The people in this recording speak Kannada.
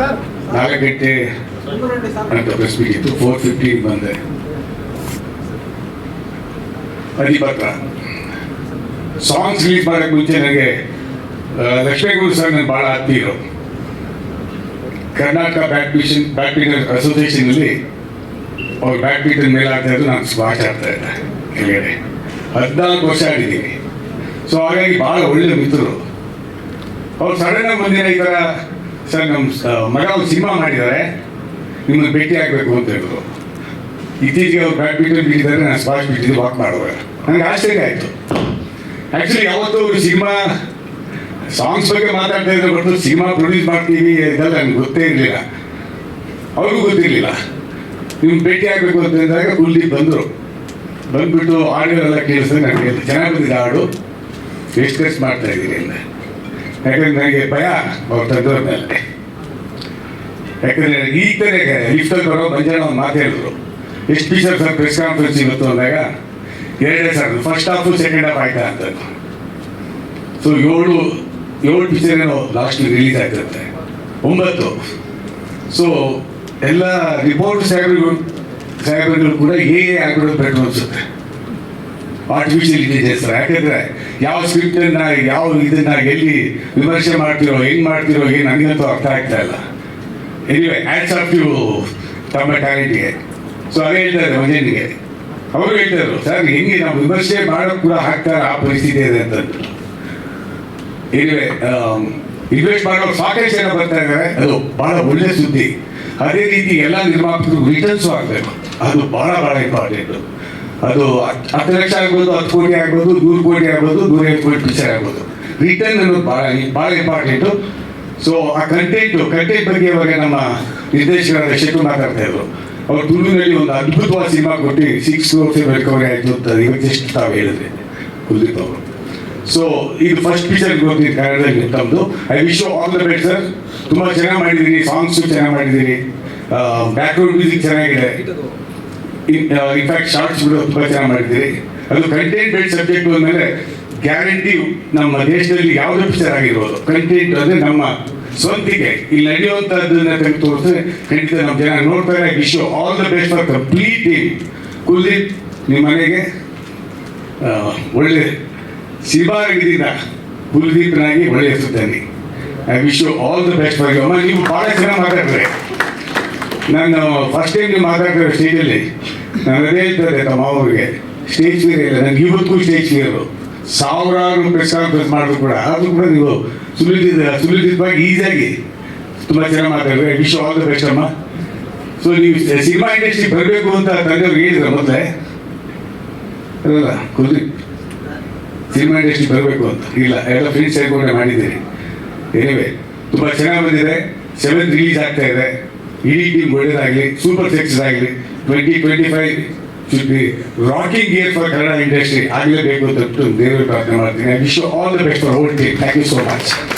ನಾಲ್ಕು ಗಂಟೆ ಅಂತ ಪ್ರೆಸ್ ಮೀಟ್ ಇತ್ತು. ಫೋರ್ ಫಿಫ್ಟೀನ್ ಬಂದೆ. ಅಧಿಪತ್ರ ಸಾಂಗ್ಸ್ ರಿಲೀಸ್ ಮಾಡೋಕ್ಕೆ ಮುಂಚೆ ನನಗೆ ಲಕ್ಷ್ಮೇಗೌಡ ಸರ್ ನನ್ನ ಭಾಳ ಆತ್ಮೀಯರು. ಕರ್ನಾಟಕ ಬ್ಯಾಡ್ಮಿಂಟನ್ ಬ್ಯಾಡ್ಮಿಂಟನ್ ಅಸೋಸಿಯೇಷನಲ್ಲಿ ಅವ್ರು ಬ್ಯಾಡ್ಮಿಂಟನ್ ಮೇಲೆ ಆಗ್ತಾ ಇದ್ದು ನಾನು ಸ್ವಾಚ ಆಡ್ತಾ ಇದ್ದೆ ಕೆಳಗಡೆ. ಹದಿನಾಲ್ಕು ವರ್ಷ ಆಡಿದ್ದೀನಿ. ಸೊ ಹಾಗಾಗಿ ಭಾಳ ಒಳ್ಳೆ ಮಿತ್ರರು. ಅವ್ರು ಸಡನ್ ಆಗಿ ಒಂದಿನ ಈ ಥರ ಸರ್ ನಮ್ಮ ಮಗ ಒಂದು ಸಿನಿಮಾ ಮಾಡಿದ್ದಾರೆ. ನಿಮ್ಮನ್ನು ಭೇಟಿ ಆಗಬೇಕು ಅಂತ ಹೇಳಿದ್ರು ಇತ್ತೀಚೆಗೆ ಅವ್ರು ಬ್ಯಾಡ್ಮಿಂಟನ್ ಬಿಟ್ಟಿದ್ದಾರೆ, ನಾನು ಸ್ಪಾಟ್ ಬಿಟ್ಟಿದ್ದು ವಾಕ್ ಮಾಡುವಾಗ. ನನಗೆ ಆಶ್ಚರ್ಯ ಆಯಿತು. ಆ್ಯಕ್ಚುಲಿ ಯಾವತ್ತೂ ಸಿನಿಮಾ ಸಾಂಗ್ಸ್ ಬಗ್ಗೆ ಮಾತಾಡ್ತಾ ಇದ್ರೆ ಸಿನಿಮಾ ಪ್ರೊಡ್ಯೂಸ್ ಮಾಡ್ತೀವಿ ಇದೆಲ್ಲ ನನಗೆ ಗೊತ್ತೇ ಇರಲಿಲ್ಲ. ಅವ್ರಿಗೂ ಗೊತ್ತಿರಲಿಲ್ಲ. ನಿಮ್ಗೆ ಭೇಟಿ ಆಗಬೇಕು ಅಂತ ಹೇಳಿದಾಗ ಕುಲ್ದೀಪ್ ಬಂದರು. ಬಂದುಬಿಟ್ಟು ಆಡಿಯೋ ಎಲ್ಲ ಕೇಳಿಸಿದ್ರೆ ನನಗೆ. ಚೆನ್ನಾಗಿ ಬಂದಿದೆ ಹಾಡು. ಎಷ್ಟು ಖರ್ಚು ಮಾಡ್ತಾ ಇದ್ದೀನಿ ಅಂತ. ಯಾಕಂದ್ರೆ ನನಗೆ ಭಯ ಅವ್ರು ತಂದವ್ರ ಮೇಲೆ ಯಾಕಂದ್ರೆ ಈ ತಾನೇ ಲಿಫ್ಟಲ್ಲಿ ಬರೋ ಮಂಜಾನ ಒಂದು ಮಾತು ಹೇಳಿದ್ರು. ಎಷ್ಟು ಪೀಸರ್ ಸರ್ ಪ್ರೆಸ್ ಕಾನ್ಫರೆನ್ಸ್ ಇವತ್ತು ಅಂದಾಗ ಎರಡೇ sir first half second half ಆಯ್ತಾ ಅಂತ ಸೊ ಏಳು ಏಳು ಪಿಕ್ಚರ್ ಲಾಸ್ಟ್ ರಿಲೀಸ್ ಆಗ್ತಿರುತ್ತೆ ಒಂಬತ್ತು. ಸೊ ಎಲ್ಲ ರಿಪೋರ್ಟ್ ಸಾಹೇಬ್ರಿಗೂ ಸಾಹೇಬ್ರುಗಳು ಕೂಡ ಏ ಆಗಿರೋದು ಬೆಟರ್ ಅನ್ಸುತ್ತೆ. ಆರ್ಟಿಫಿಷಿಯಲ್ ಇಂಟೆಲಿಜೆನ್ಸ್ ಯಾಕಂದ್ರೆ ಯಾವ ಸ್ಕ್ರಿಪ್ಟ್ ಅನ್ನ ಯಾವ ಇದನ್ನ ಎಲ್ಲಿ ವಿಮರ್ಶೆ ಮಾಡ್ತಿರೋ ಹೆಂಗ್ ಮಾಡ್ತಿರೋ, ಏನು ನನಗಂತೂ ಅರ್ಥ ಆಗ್ತಾ ಇಲ್ಲ. ಎನಿವೆ ಆ್ಯಡ್ಸ್ ಆಫ್ ಯು ತಮ್ಮ ಟ್ಯಾಲೆಂಟ್ಗೆ ಸೊ ಅದೇ ಹೇಳ್ತಾರೆ ಮಂಜನಿಗೆ ಅವರು ಹೇಳ್ತಾರೆ, ಸರ್, ಹೆಂಗೆ ನಾವು ವಿಮರ್ಶೆ ಮಾಡೋಕೆ ಕೂಡ ಹಾಕ್ತಾರೆ ಆ ಪರಿಸ್ಥಿತಿ ಇದೆ ಅಂತ. ಎನಿವೆ ಇನ್ವೆಸ್ಟ್ ಮಾಡೋ ಸಾಕಷ್ಟು ಜನ ಬರ್ತಾ ಇದ್ದಾರೆ ಅದು ಬಹಳ ಒಳ್ಳೆ ಸುದ್ದಿ. ಅದೇ ರೀತಿ ಎಲ್ಲ ನಿರ್ಮಾಪಕರು ರಿಟರ್ನ್ಸು ಆಗಬೇಕು. ಅದು ಬಹಳ ಬಹಳ ಇಂಪಾರ್ಟೆಂಟ್ ಅದು ಹತ್- ಹತ್ತು ಲಕ್ಷ ಆಗ್ಬೋದು ಹತ್ತು ಕೋಟಿ ಆಗ್ಬೋದು ನೂರು ಕೋಟಿ ಆಗ್ಬೋದು ನೂರೈದು ಕೋಟಿ ಪಿಕ್ಚರ್ ಆಗ್ಬೋದು ರಿಟರ್ನ್ ಅನ್ನೋದು ಬಹಳ ಬಹಳ ಇಂಪಾರ್ಟೆಂಟು ಸೊ ಆ ಕಂಟೆಂಟು ಕಂಟೆಂಟ್ ಬಗ್ಗೆ ಇವಾಗ ನಮ್ಮ ನಿರ್ದೇಶಕರಾದ ಶೆಟ್ಟು ಮಾತಾಡ್ತಾ ಇದ್ರು. ಅವ್ರು ತುಳುವಿನಲ್ಲಿ ಒಂದು ಅದ್ಭುತವಾದ ಸಿನಿಮಾ ಕೊಟ್ಟು ಸಿಕ್ಸ್ ಕ್ರೋರ್ಸ್ ರಿಕವರಿ ಆಯಿತು ಅಂತ ಇವತ್ತು ಎಷ್ಟು ತಾವು ಹೇಳಿದ್ರೆ, ಕುಲ್ದೀಪ್ ಅವರು. ಸೊ ಇದು ಫಸ್ಟ್ ಪಿಕ್ಚರ್ ಗೊತ್ತಿದ್ದು ಕನ್ನಡದಲ್ಲಿ ತಮ್ಮದು I wish all the best sir ತುಂಬ ಚೆನ್ನಾಗಿ ಮಾಡಿದ್ದೀರಿ ಸಾಂಗ್ಸು ಚೆನ್ನಾಗಿ ಮಾಡಿದ್ದೀರಿ ಬ್ಯಾಕ್ಗ್ರೌಂಡ್ ಮ್ಯೂಸಿಕ್ ಚೆನ್ನಾಗಿದೆ. ಇನ್ಫ್ಯಾಕ್ಟ್ ಶಾರ್ಟ್ಸ್ ಬಿಡೋ ತುಂಬ ಚೆನ್ನಾಗಿ ಮಾಡಿದ್ದೀರಿ ಅದು ಕಂಟೆಂಟ್ ಬೇಡ್ ಸಬ್ಜೆಕ್ಟ್ ಅಂದಮೇಲೆ ಗ್ಯಾರಂಟಿ ನಮ್ಮ ದೇಶದಲ್ಲಿ ಯಾವುದೇ ಪಿಕ್ಚರ್ ಆಗಿರ್ಬೋದು. ಕಂಟೆಂಟ್ ಅಂದರೆ ನಮ್ಮ ಸ್ವಂತಿಗೆ ಇಲ್ಲಿ ನಡೆಯುವಂಥದ್ದನ್ನ ತೆಗೆದು ತೋರಿಸಿದ್ರೆ ಖಂಡಿತ ನಮ್ಮ ಜನ ನೋಡ್ತಾರೆ wish all the best for complete team Kuldeep, ನಿಮ್ಮ ಮನೆಗೆ ಒಳ್ಳೆ ಸಿನಿಮಾಗಿದ್ದ ಕುಲ್ದೀಪ್ನಾಗಿ ಒಳ್ಳೆ ಹೆಸರು ತನ್ನಿ. I wish you all the best for you ನೀವು ಭಾಳ ಚೆನ್ನಾಗಿ ಮಾತಾಡ್ತಾರೆ. ನಾನು ಫಸ್ಟ್ ಟೈಮ್ ನೀವು ಮಾತಾಡ್ತಾರೆ ಸ್ಟೇಜಲ್ಲಿ ನಾನು ಅದೇ ಹೇಳ್ತಾರೆ ತಮ್ಮ ಅವರಿಗೆ ಸ್ಟೇಜ್ ಫಿಯರ್ ಇಲ್ಲ ನನಗೆ ಇವತ್ತಿಗೂ ಸ್ಟೇಜ್ ಫಿಯರು ಸಾವಿರಾರು ಪ್ರೆಸ್ ಕಾನ್ಫರೆನ್ಸ್ ಮಾಡಿದ್ರು ಕೂಡ, ಆದರೂ ಕೂಡ ನೀವು ಸುಲಿದಿದ್ದ ಸುಲಿದಿದ್ದವಾಗಿ ಈಸಿಯಾಗಿ ತುಂಬ ಚೆನ್ನಾಗಿ ಮಾತಾಡಿದ್ರೆ ವಿಶ್ ಆಲ್ ದ ಬೆಸ್ಟ್ ಅಮ್ಮ ಸೊ ನೀವು ಸಿನಿಮಾ ಇಂಡಸ್ಟ್ರಿ ಬರಬೇಕು ಅಂತ ತಂದೆಯವ್ರಿಗೆ ಹೇಳಿದ್ರೆ ಮೊದಲೇ. ಅಲ್ಲ ಕುಲ್ದೀಪ್ ಸಿನಿಮಾ ಇಂಡಸ್ಟ್ರಿ ಬರಬೇಕು ಅಂತ. ಇಲ್ಲ, ಎಲ್ಲ ಫ್ರೆಂಡ್ಸ್ ಸೇರ್ಕೊಂಡೆ ಮಾಡಿದ್ದೀರಿ. ಎನಿವೆ ತುಂಬ ಚೆನ್ನಾಗಿ ಬಂದಿದೆ. ಸೆವೆನ್ ರಿಲೀಸ್ ಆಗ್ತಾ ಇದೆ. ಇಡೀ ಟೀಮ್ ಒಳ್ಳೇದಾಗಲಿ ಸೂಪರ್ ಸಕ್ಸಸ್ ಆಗಲಿ. 2025 should be rocking gear for Kerala industry. I will be able to do. They will be I wish you all the best for whole team. Thank you so much.